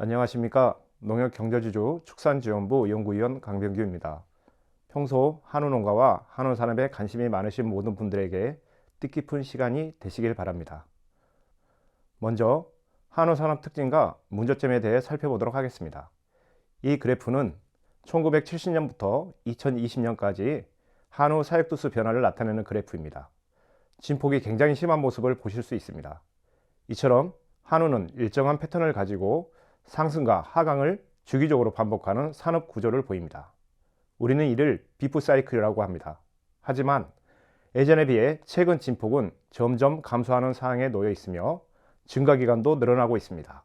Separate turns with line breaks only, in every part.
안녕하십니까 농협경제지주 축산지원부 연구위원 강병규입니다. 평소 한우농가와 한우산업에 관심이 많으신 모든 분들에게 뜻깊은 시간이 되시길 바랍니다. 먼저 한우산업 특징과 문제점에 대해 살펴보도록 하겠습니다. 이 그래프는 1970년부터 2020년까지 한우 사육두수 변화를 나타내는 그래프입니다. 진폭이 굉장히 심한 모습을 보실 수 있습니다. 이처럼 한우는 일정한 패턴을 가지고 상승과 하강을 주기적으로 반복하는 산업 구조를 보입니다. 우리는 이를 비프 사이클이라고 합니다. 하지만 예전에 비해 최근 진폭은 점점 감소하는 상황에 놓여 있으며 증가 기간도 늘어나고 있습니다.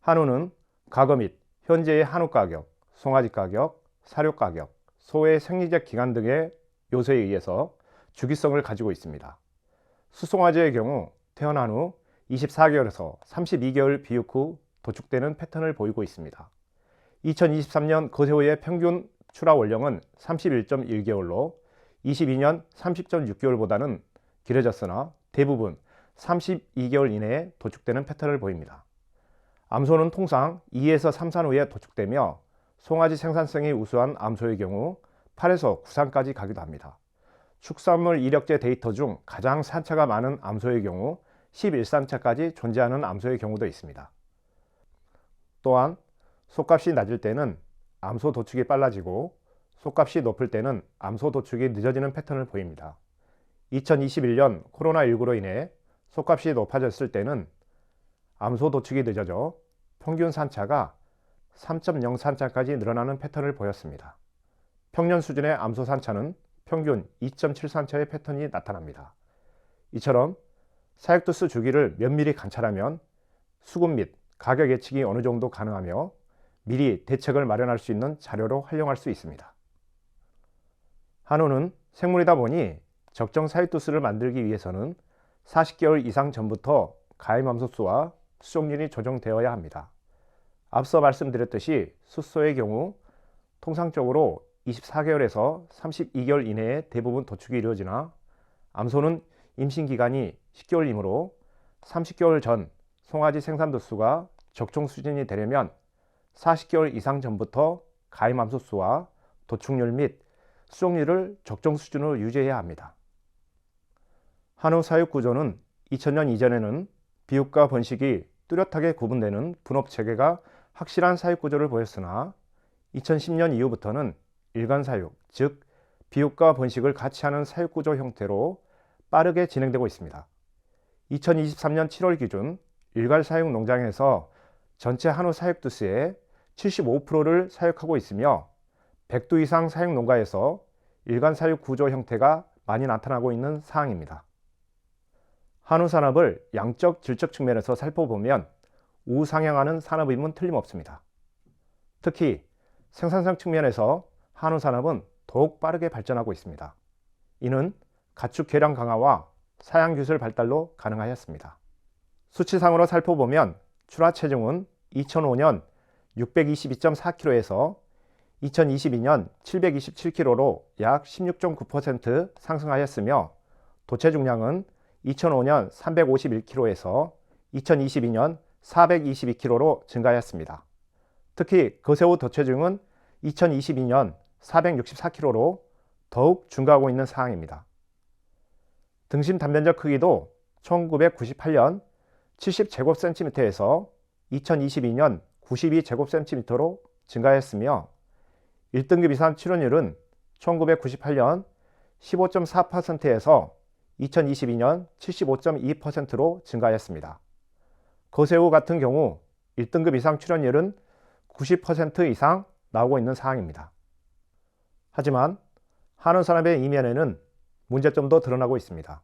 한우는 과거 및 현재의 한우 가격, 송아지 가격, 사료 가격, 소의 생리적 기간 등의 요소에 의해서 주기성을 가지고 있습니다. 수송아지의 경우 태어난 후 24개월에서 32개월 비육 후 도축되는 패턴을 보이고 있습니다. 2023년 거세호의 평균 출하 원령은 31.1개월로 22년 30.6개월보다는 길어졌으나 대부분 32개월 이내에 도축되는 패턴을 보입니다. 암소는 통상 2에서 3산 후에 도축되며 송아지 생산성이 우수한 암소의 경우 8에서 9산까지 가기도 합니다. 축산물 이력제 데이터 중 가장 산차가 많은 암소의 경우 11산차까지 존재하는 암소의 경우도 있습니다. 또한 속값이 낮을 때는 암소 도축이 빨라지고 속값이 높을 때는 암소 도축이 늦어지는 패턴을 보입니다. 2021년 코로나19로 인해 속값이 높아졌을 때는 암소 도축이 늦어져 평균 산차가 3.0 산차까지 늘어나는 패턴을 보였습니다. 평년 수준의 암소 산차는 평균 2.7 산차의 패턴이 나타납니다. 이처럼 사육두수 주기를 면밀히 관찰하면 수급 및 가격 예측이 어느 정도 가능하며 미리 대책을 마련할 수 있는 자료로 활용할 수 있습니다. 한우는 생물이다 보니 적정 사육두수를 만들기 위해서는 40개월 이상 전부터 가임암소수와 수종률이 조정되어야 합니다. 앞서 말씀드렸듯이 숫소의 경우 통상적으로 24개월에서 32개월 이내에 대부분 도축이 이루어지나 암소는 임신 기간이 10개월이므로 30개월 전 송아지 생산 도 수가 적정 수준이 되려면 40개월 이상 전부터 가임암소 수와 도축률 및 수종률을 적정 수준으로 유지해야 합니다. 한우 사육 구조는 2000년 이전에는 비육과 번식이 뚜렷하게 구분되는 분업 체계가 확실한 사육 구조를 보였으나 2010년 이후부터는 일간 사육, 즉 비육과 번식을 같이 하는 사육 구조 형태로 빠르게 진행되고 있습니다. 2023년 7월 기준 일괄 사육 농장에서 전체 한우 사육두수의 75%를 사육하고 있으며 100두 이상 사육 농가에서 일간 사육 구조 형태가 많이 나타나고 있는 사항입니다. 한우 산업을 양적 질적 측면에서 살펴보면 우상향하는 산업임은 틀림없습니다. 특히 생산성 측면에서 한우 산업은 더욱 빠르게 발전하고 있습니다. 이는 가축 개량 강화와 사양 기술 발달로 가능하였습니다. 수치상으로 살펴보면 출하 체중은 2005년 622.4kg에서 2022년 727kg로 약 16.9% 상승하였으며 도체 중량은 2005년 351kg에서 2022년 422kg로 증가하였습니다. 특히 거세우 도체중은 2022년 464kg로 더욱 증가하고 있는 상황입니다. 등심 단면적 크기도 1998년 70제곱cm에서 2022년 92제곱cm로 증가했으며 1등급 이상 출원율은 1998년 15.4%에서 2022년 75.2%로 증가했습니다. 거세우 같은 경우 1등급 이상 출원율은 90% 이상 나오고 있는 상황입니다. 하지만 한우 산업의 이면에는 문제점도 드러나고 있습니다.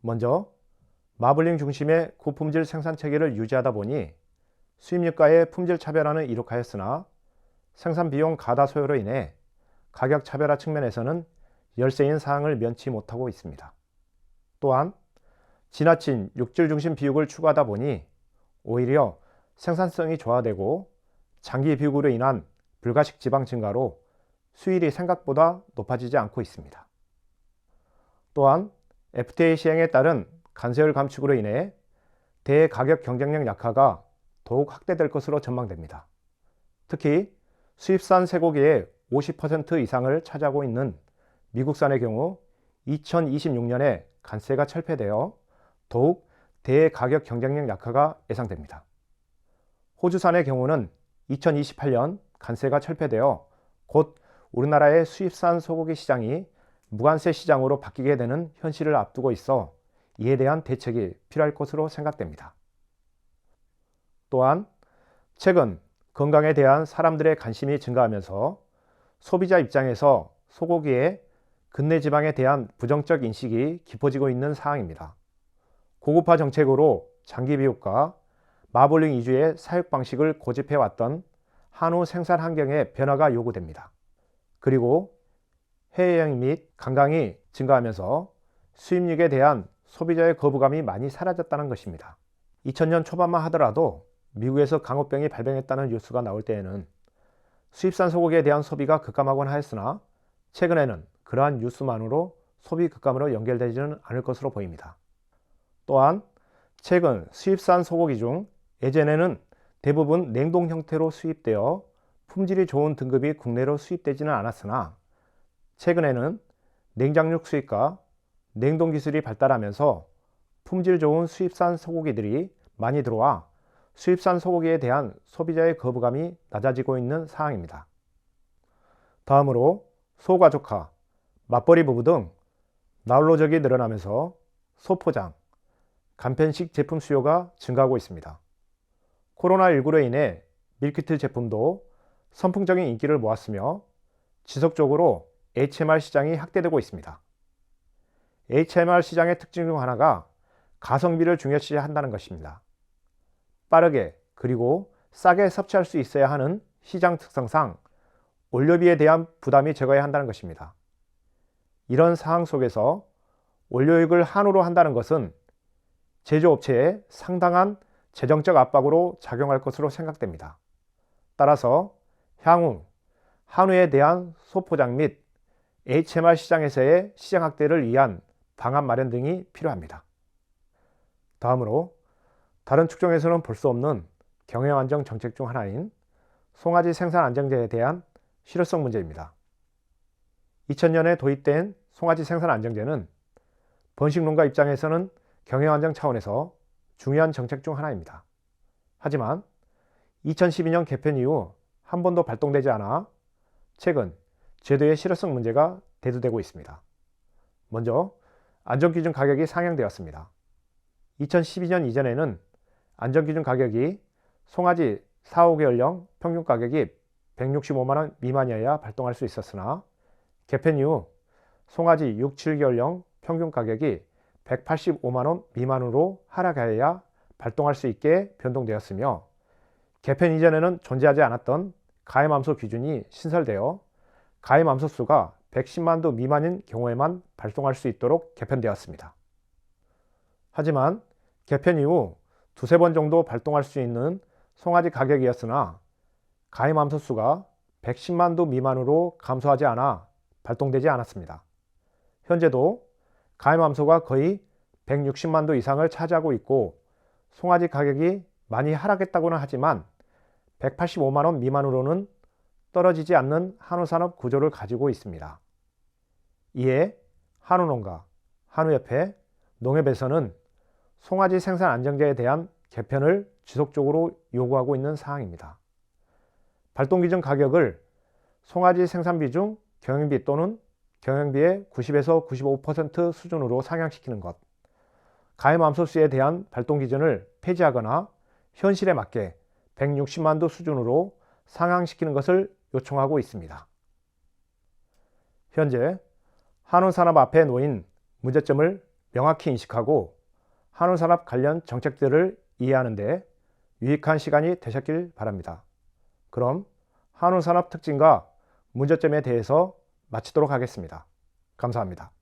먼저 마블링 중심의 고품질 생산 체계를 유지하다 보니 수입육과의 품질 차별화는 이룩하였으나 생산 비용 가다 소요로 인해 가격 차별화 측면에서는 열세인 사항을 면치 못하고 있습니다. 또한 지나친 육질 중심 비육을 추구하다 보니 오히려 생산성이 저하되고 장기 비육으로 인한 불가식 지방 증가로 수율이 생각보다 높아지지 않고 있습니다. 또한 FTA 시행에 따른 관세율 감축으로 인해 대가격 경쟁력 약화가 더욱 확대될 것으로 전망됩니다. 특히 수입산 쇠고기의 50% 이상을 차지하고 있는 미국산의 경우 2026년에 관세가 철폐되어 더욱 대가격 경쟁력 약화가 예상됩니다. 호주산의 경우는 2028년 관세가 철폐되어 곧 우리나라의 수입산 소고기 시장이 무관세 시장으로 바뀌게 되는 현실을 앞두고 있어 이에 대한 대책이 필요할 것으로 생각됩니다. 또한 최근 건강에 대한 사람들의 관심이 증가하면서 소비자 입장에서 소고기의 근내 지방에 대한 부정적 인식이 깊어지고 있는 상황입니다. 고급화 정책으로 장기 비육과 마블링 위주의 사육 방식을 고집해 왔던 한우 생산 환경의 변화가 요구됩니다. 그리고 해외여행 및 관광이 증가하면서 수입육에 대한 소비자의 거부감이 많이 사라졌다는 것입니다. 2000년 초반만 하더라도 미국에서 강호병이 발병했다는 뉴스가 나올 때에는 수입산 소고기에 대한 소비가 급감하곤 하였으나 최근에는 그러한 뉴스만으로 소비 급감으로 연결되지는 않을 것으로 보입니다. 또한 최근 수입산 소고기 중 예전에는 대부분 냉동 형태로 수입되어 품질이 좋은 등급이 국내로 수입되지는 않았으나 최근에는 냉장육 수입과 냉동 기술이 발달하면서 품질 좋은 수입산 소고기들이 많이 들어와 수입산 소고기에 대한 소비자의 거부감이 낮아지고 있는 상황입니다. 다음으로 소가족화, 맞벌이 부부 등 나홀로족이 늘어나면서 소포장, 간편식 제품 수요가 증가하고 있습니다. 코로나19로 인해 밀키트 제품도 선풍적인 인기를 모았으며 지속적으로 HMR 시장이 확대되고 있습니다. HMR 시장의 특징 중 하나가 가성비를 중요시 한다는 것입니다. 빠르게 그리고 싸게 섭취할 수 있어야 하는 시장 특성상 원료비에 대한 부담이 적어야 한다는 것입니다. 이런 상황 속에서 원료익을 한우로 한다는 것은 제조업체에 상당한 재정적 압박으로 작용할 것으로 생각됩니다. 따라서 향후 한우에 대한 소포장 및 HMR 시장에서의 시장 확대를 위한 방안 마련 등이 필요합니다. 다음으로 다른 축종에서는 볼 수 없는 경영 안정 정책 중 하나인 송아지 생산 안정제에 대한 실효성 문제입니다. 2000년에 도입된 송아지 생산 안정제는 번식농가 입장에서는 경영 안정 차원에서 중요한 정책 중 하나입니다. 하지만 2012년 개편 이후 한 번도 발동되지 않아 최근 제도의 실효성 문제가 대두되고 있습니다. 먼저 안전기준 가격이 상향되었습니다. 2012년 이전에는 안전기준 가격이 송아지 4, 5개월령 평균 가격이 165만원 미만이어야 발동할 수 있었으나 개편 이후 송아지 6, 7개월령 평균 가격이 185만원 미만으로 하락하여야 발동할 수 있게 변동되었으며 개편 이전에는 존재하지 않았던 가해맘소 기준이 신설되어 가해맘소 수가 110만 도 미만인 경우에만 발동할 수 있도록 개편되었습니다. 하지만 개편 이후 두세 번 정도 발동할 수 있는 송아지 가격이었으나 가해맘소 수가 110만 도 미만으로 감소하지 않아 발동되지 않았습니다. 현재도 가해맘소가 거의 160만 도 이상을 차지하고 있고 송아지 가격이 많이 하락했다고는 하지만 185만 원 미만으로는 떨어지지 않는 한우산업 구조를 가지고 있습니다. 이에 한우농가, 한우협회, 농협에서는 송아지 생산 안정제에 대한 개편을 지속적으로 요구하고 있는 사항입니다. 발동 기준 가격을 송아지 생산비 중 경영비 또는 경영비의 90에서 95% 수준으로 상향시키는 것, 가해맘소수에 대한 발동 기준을 폐지하거나 현실에 맞게 160만 도 수준으로 상향시키는 것을 요청하고 있습니다. 현재 한우산업 앞에 놓인 문제점을 명확히 인식하고 한우산업 관련 정책들을 이해하는 데 유익한 시간이 되셨길 바랍니다. 그럼 한우산업 특징과 문제점에 대해서 마치도록 하겠습니다. 감사합니다.